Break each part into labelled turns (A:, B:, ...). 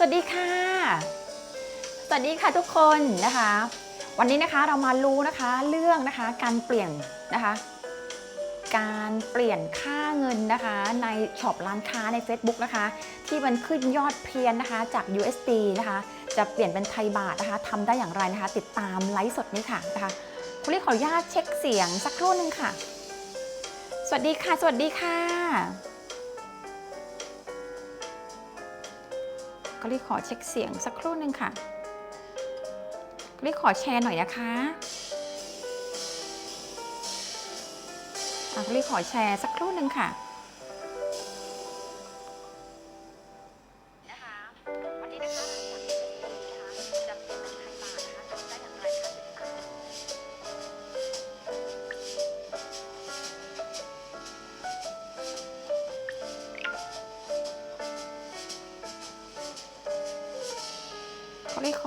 A: สวัสดีค่ะ สวัสดีค่ะทุกคนนะคะ วันนี้นะคะเรามารู้นะคะเรื่องนะคะการเปลี่ยนนะคะ การเปลี่ยนค่าเงินนะคะ ในช็อปร้านค้าใน Facebook นะคะ ที่มันขึ้นยอดเพี้ยนนะคะจาก USD นะคะ จะเปลี่ยนเป็นไทยบาทนะคะทำได้อย่างไรนะคะ ติดตามไลฟ์สดนี้ค่ะนะคะคุณลี่ขออนุญาตเช็คเสียงสักครู่หนึ่งค่ะ สวัสดีค่ะ สวัสดีค่ะ ก็รีขอเช็คเสียงสักครู่หนึ่งค่ะก็รีขอแชร์หน่อยนะคะก็รีขอแชร์สักครู่หนึ่งค่ะ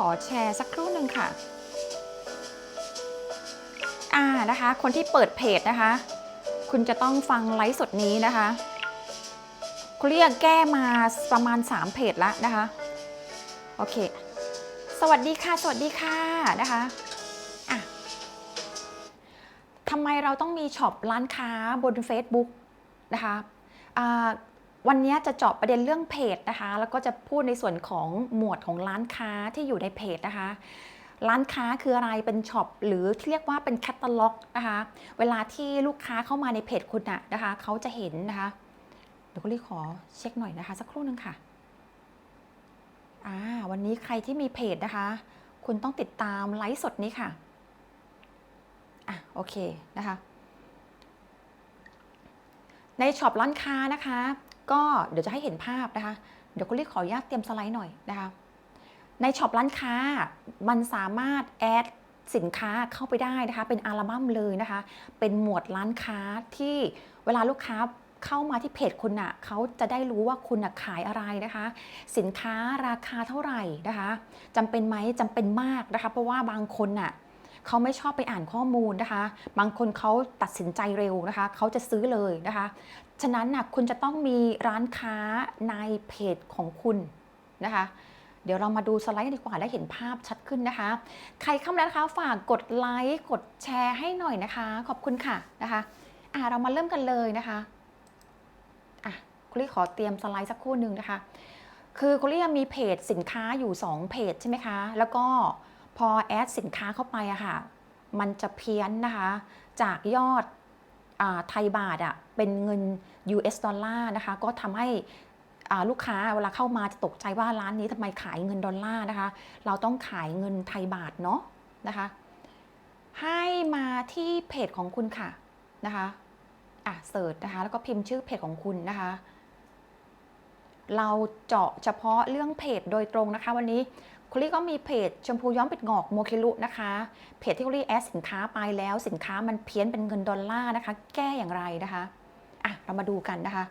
A: อแชร์สักครู่หนึ่งค่ะอ่านะคะ คนที่เปิดเพจนะคะ คุณจะต้องฟังไลฟ์สดนี้นะคะคุณเรียกแก้มาประมาณ 3 เพจแล้วนะคะ โอเค สวัสดีค่ะ สวัสดีค่ะนะคะอะทำไมเราต้องมีช็อปร้านค้าบน Facebook นะคะอ่า วันนี้จะเจาะประเด็นเรื่องเพจนะคะ แล้วก็จะพูดในส่วนของหมวดของร้านค้าที่อยู่ในเพจนะคะ ร้านค้าคืออะไรเป็นช็อปหรือที่เรียกว่าเป็นแคตตาล็อกนะคะ เวลาที่ลูกค้าเข้ามาในเพจคุณอะนะคะเขาจะเห็นนะคะ เดี๋ยวก็รีขอเช็คหน่อยนะคะ สักครู่นึงค่ะอ่าวันนี้ใครที่มีเพจนะคะ คุณต้องติดตามไลฟ์สดนี้ค่ะอะโอเคนะคะ ในช็อปร้านค้านะคะ ก็เดี๋ยวจะให้เห็นภาพนะคะ เดี๋ยวคุณลิขออนุญาตเตรียมสไลด์หน่อยนะคะ ในช็อปร้านค้ามันสามารถแอดสินค้าเข้าไปได้นะคะ เป็นอัลบั้มเลยนะคะ เป็นหมวดร้านค้าที่เวลาลูกค้าเข้ามาที่เพจคุณอะ่ะเขาจะได้รู้ว่าคุณอะขายอะไรนะคะ สินค้าราคาเท่าไหร่นะคะจำเป็นไหมจำเป็นมากนะคะ เพราะว่าบางคนอะ เขาไม่ชอบไปอ่านข้อมูลนะคะ บางคนเขาตัดสินใจเร็วนะคะ เขาจะซื้อเลยนะคะ ฉะนั้นนะคุณจะต้องมีร้านค้าในเพจของคุณนะคะเดี๋ยวเรามาดูสไลด์ดีกว่าได้เห็นภาพชัดขึ้นนะคะ ใครเข้ามาแล้วนะคะ ฝากกดไลค์กดแชร์ให้หน่อยนะคะ ขอบคุณค่ะนะคะอ่าเรามาเริ่มกันเลยนะคะอะคุณลี่ขอเตรียมสไลด์สักครู่หนึ่งนะคะ คือคุณลี่มีเพจสินค้าอยู่ 2 เพจใช่ไหมคะ แล้วก็ พอแอดสินค้าเข้าไปอะค่ะ มันจะเพี้ยนนะคะ จากยอดอไทยบาทอะเป็นเงิน US ดอลลาร์นะคะ ก็ทำให้ลูกค้าเวลาเข้ามาจะตกใจว่าร้านนี้ทำไมขายเงินดอลลาร์นะคะ เราต้องขายเงินไทยบาทเนาะนะคะ ให้มาที่เพจของคุณค่ะนะคะอะเสิร์ชนะคะ แล้วก็พิมพ์ชื่อเพจของคุณนะคะ เราเจาะเฉพาะเรื่องเพจโดยตรงนะคะ วันนี้คุณลี่ก็มีเพจชมพูย้อมปิดงอกโมคิลุนะคะ เพจที่คุณลี่แอดสินค้าไปแล้วสินค้ามันเพี้ยนเป็นเงินดอลลาร์นะคะ แก้อย่างไรนะคะอะเรามาดูกันนะคะ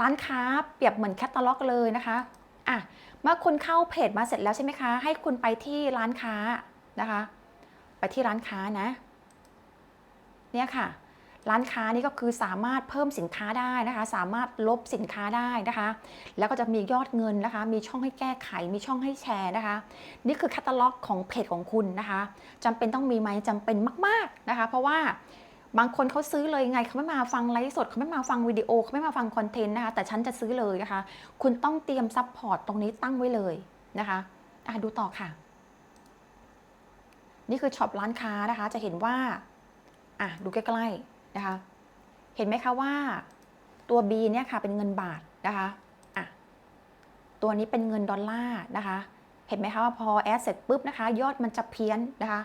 A: ร้านค้าเปรียบเหมือนแคตตาล็อกเลยนะคะอะเมื่อคุณเข้าเพจมาเสร็จแล้วใช่ไหมคะ ให้คุณไปที่ร้านค้านะคะ ไปที่ร้านค้านะ เนี่ยค่ะ ร้านค้านี่ก็คือสามารถเพิ่มสินค้าได้นะคะ สามารถลบสินค้าได้นะคะ แล้วก็จะมียอดเงินนะคะ มีช่องให้แก้ไข มีช่องให้แชร์นะคะ นี่คือแคตตาล็อกของเพจของคุณนะคะจำเป็นต้องมีไหมจำเป็นมาก ๆนะคะ เพราะว่าบางคนเขาซื้อเลยไงเขาไม่มาฟังไลฟ์สดเขาไม่มาฟังวิดีโอเขาไม่มาฟังคอนเทนต์นะคะ แต่ฉันจะซื้อเลยนะคะ คุณต้องเตรียมซัพพอร์ตตรงนี้ตั้งไว้เลยนะคะอะดูต่อค่ะ นี่คือช็อปร้านค้านะคะ จะเห็นว่าอะดูใกล้ๆ นะคะ เห็นไหมคะว่าตัว B เนี่ยค่ะเป็นเงินบาทนะคะอะตัวนี้เป็นเงินดอลลาร์นะคะ เห็นไหมคะว่าพอแอดเสร็จปุ๊บนะคะ ยอดมันจะเพี้ยนนะคะ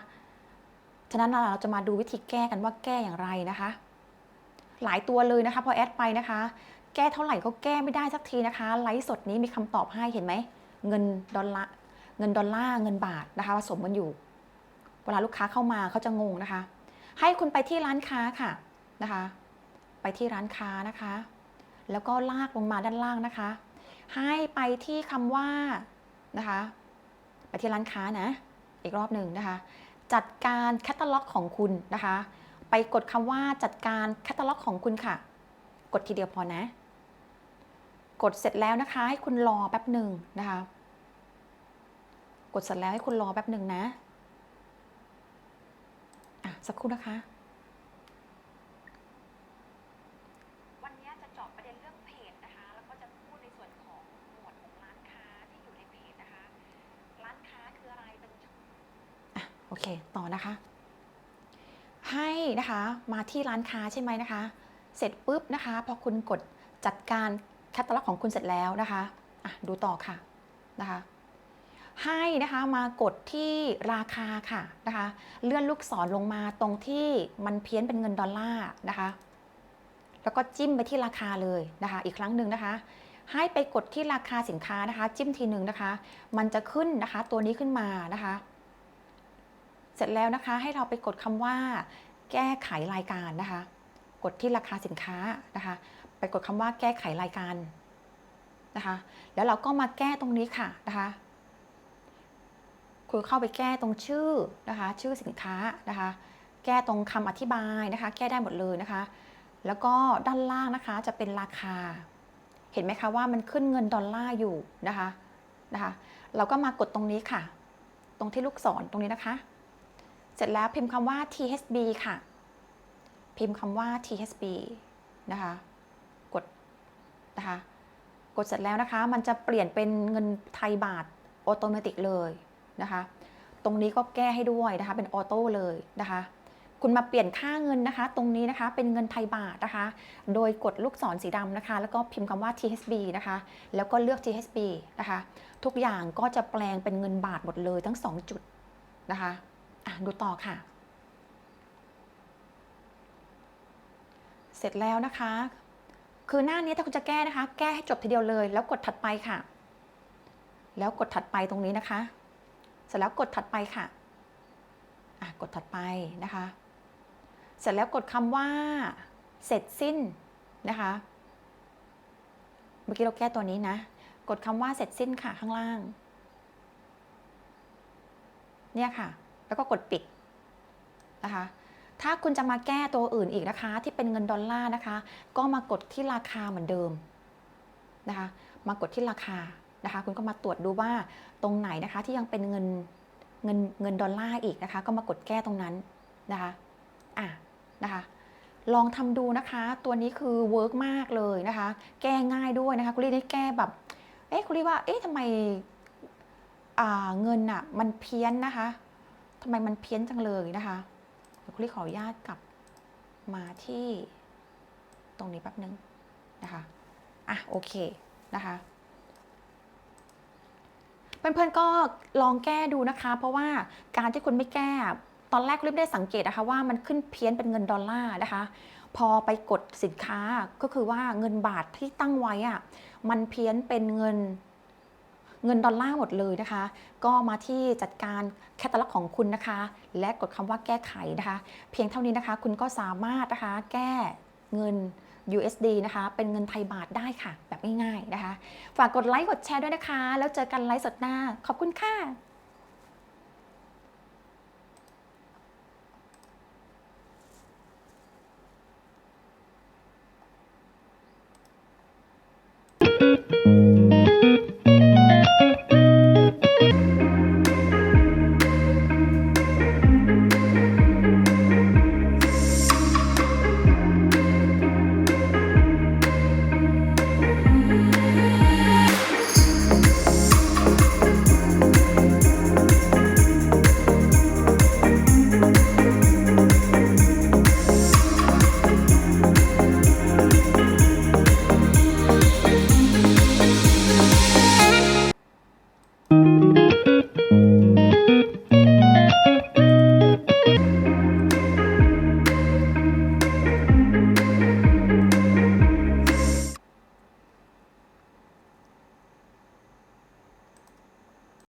A: ฉะนั้นเราจะมาดูวิธีแก้กันว่าแก้อย่างไรนะคะ หลายตัวเลยนะคะพอแอดไปนะคะ แก้เท่าไหร่ก็แก้ไม่ได้สักทีนะคะ ไลฟ์สดนี้มีคำตอบให้เห็นไหมเงินดอลลาร์เงินดอลลาร์เงินบาทนะคะผสมกันอยู่ เวลาลูกค้าเข้ามาเขาจะงงนะคะ ให้คุณไปที่ร้านค้าค่ะ นะคะ ไปที่ร้านค้านะคะ แล้วก็ลากลงมาด้านล่างนะคะ ให้ไปที่คำว่านะคะ ไปที่ร้านค้านะ อีกรอบหนึ่งนะคะ จัดการแคตตาล็อกของคุณนะคะ ไปกดคำว่าจัดการแคตตาล็อกของคุณค่ะ กดทีเดียวพอนะ กดเสร็จแล้วนะคะ ให้คุณรอแป๊บหนึ่งนะคะ กดเสร็จแล้วให้คุณรอแป๊บหนึ่งนะอะสักครู่นะคะ วันนี้จะเจาะประเด็นเรื่องเพจนะคะ แล้วก็จะพูดในส่วนของหมวดของร้านค้าที่อยู่ในเพจนะคะ ร้านค้าคืออะไรเป็นอะ โอ เค ต่อนะคะ ให้นะคะมาที่ร้านค้าใช่ไหมนะคะ เสร็จปุ๊บนะคะ พอคุณกดจัดการแคตตาล็อกของคุณเสร็จแล้วนะคะอะดูต่อค่ะนะคะ ให้นะคะมากดที่ราคาค่ะนะคะ เลื่อนลูกศรลงมาตรงที่มันเพี้ยนเป็นเงินดอลลาร์นะคะ แล้วก็จิ้มไปที่ราคาเลยนะคะ อีกครั้งหนึ่งนะคะให้ไปกดที่ราคาสินค้านะคะ จิ้มทีหนึ่งนะคะ มันจะขึ้นนะคะ ตัวนี้ขึ้นมานะคะ เสร็จแล้วนะคะให้เราไปกดคำว่า แก้ไขรายการนะคะ กดที่ราคาสินค้านะคะ ไปกดคำว่าแก้ไขรายการนะคะ แล้วเราก็มาแก้ตรงนี้ค่ะนะคะคุณเข้าไปแก้ตรงชื่อนะคะ ชื่อสินค้านะคะ แก้ตรงคำอธิบายนะคะ แก้ได้หมดเลยนะคะ แล้วก็ด้านล่างนะคะจะเป็นราคา เห็นไหมคะว่ามันขึ้นเงินดอลลาร์อยู่นะคะนะคะ เราก็มากดตรงนี้ค่ะ ตรงที่ลูกศรตรงนี้นะคะ เสร็จแล้วพิมพ์คำว่า THB ค่ะ พิมพ์คำว่า THB นะคะ กดนะคะ กดเสร็จแล้วนะคะ มันจะเปลี่ยนเป็นเงินไทยบาทออโตเมติกเลยนะคะ ตรงนี้ก็แก้ให้ด้วยนะคะ เป็นออโต้เลยนะคะ คุณมาเปลี่ยนค่าเงินนะคะ ตรงนี้นะคะ เป็นเงินไทยบาทนะคะ โดยกดลูกศรสีดำนะคะ แล้วก็พิมพ์คำว่า THB นะคะ แล้วก็เลือก THB นะคะ ทุกอย่างก็จะแปลงเป็นเงินบาทหมดเลยทั้ง 2 จุดนะคะ อะดูต่อค่ะ เสร็จแล้วนะคะ คือหน้านี้ถ้าคุณจะแก้นะคะ แก้ให้จบทีเดียวเลย แล้วกดถัดไปค่ะ แล้วกดถัดไปตรงนี้นะคะ เสร็จแล้วกดถัดไปค่ะอะกดถัดไปนะคะ เสร็จแล้วกดคำว่า เสร็จสิ้นนะคะ เมื่อกี้เราแก้ตัวนี้นะ กดคำว่าเสร็จสิ้นค่ะข้างล่าง เนี่ยค่ะ แล้วก็กดปิดนะคะ ถ้าคุณจะมาแก้ตัวอื่นอีกนะคะ ที่เป็นเงินดอลลาร์นะคะ ก็มากดที่ราคาเหมือนเดิมนะคะ มากดที่ราคานะคะ คุณก็มาตรวจดูว่าตรงไหนนะคะที่ยังเป็นเงินเงินเงินดอลลาร์อีกนะคะ ก็มากดแก้ตรงนั้นนะคะอะนะคะลองทำดูนะคะ ตัวนี้คือเวิร์กมากเลยนะคะ แก้ง่ายด้วยนะคะ คุณลี่ได้แก้แบบ เอ๊ะคุณลี่ว่า เอ๊ะทำไมอ่าเงินอะมันเพี้ยนนะคะ ทำไมมันเพี้ยนจังเลยนะคะเดี๋ยวคุณลี่ขออนุญาตกลับมาที่ตรงนี้แป๊บนึงนะคะอะโอเคนะคะเพื่อนๆก็ลองแก้ดูนะคะ เพราะว่าการที่คุณไม่แก้ ตอนแรกรีบได้สังเกตนะคะว่ามันขึ้นเพี้ยนเป็นเงินดอลลาร์นะคะ พอไปกดสินค้าก็คือว่าเงินบาทที่ตั้งไว้อะมันเพี้ยนเป็นเงิน เงินดอลลาร์หมดเลยนะคะ ก็มาที่จัดการแคตตาล็อกของคุณนะคะ และกดคำว่าแก้ไขนะคะ เพียงเท่านี้นะคะ คุณก็สามารถนะคะแก้เงิน USD นะคะ เป็นเงินไทยบาทได้ค่ะ แบบง่ายๆนะคะ ฝากกดไลค์กดแชร์ด้วยนะคะ แล้วเจอกันไลฟ์สดหน้า ขอบคุณค่ะ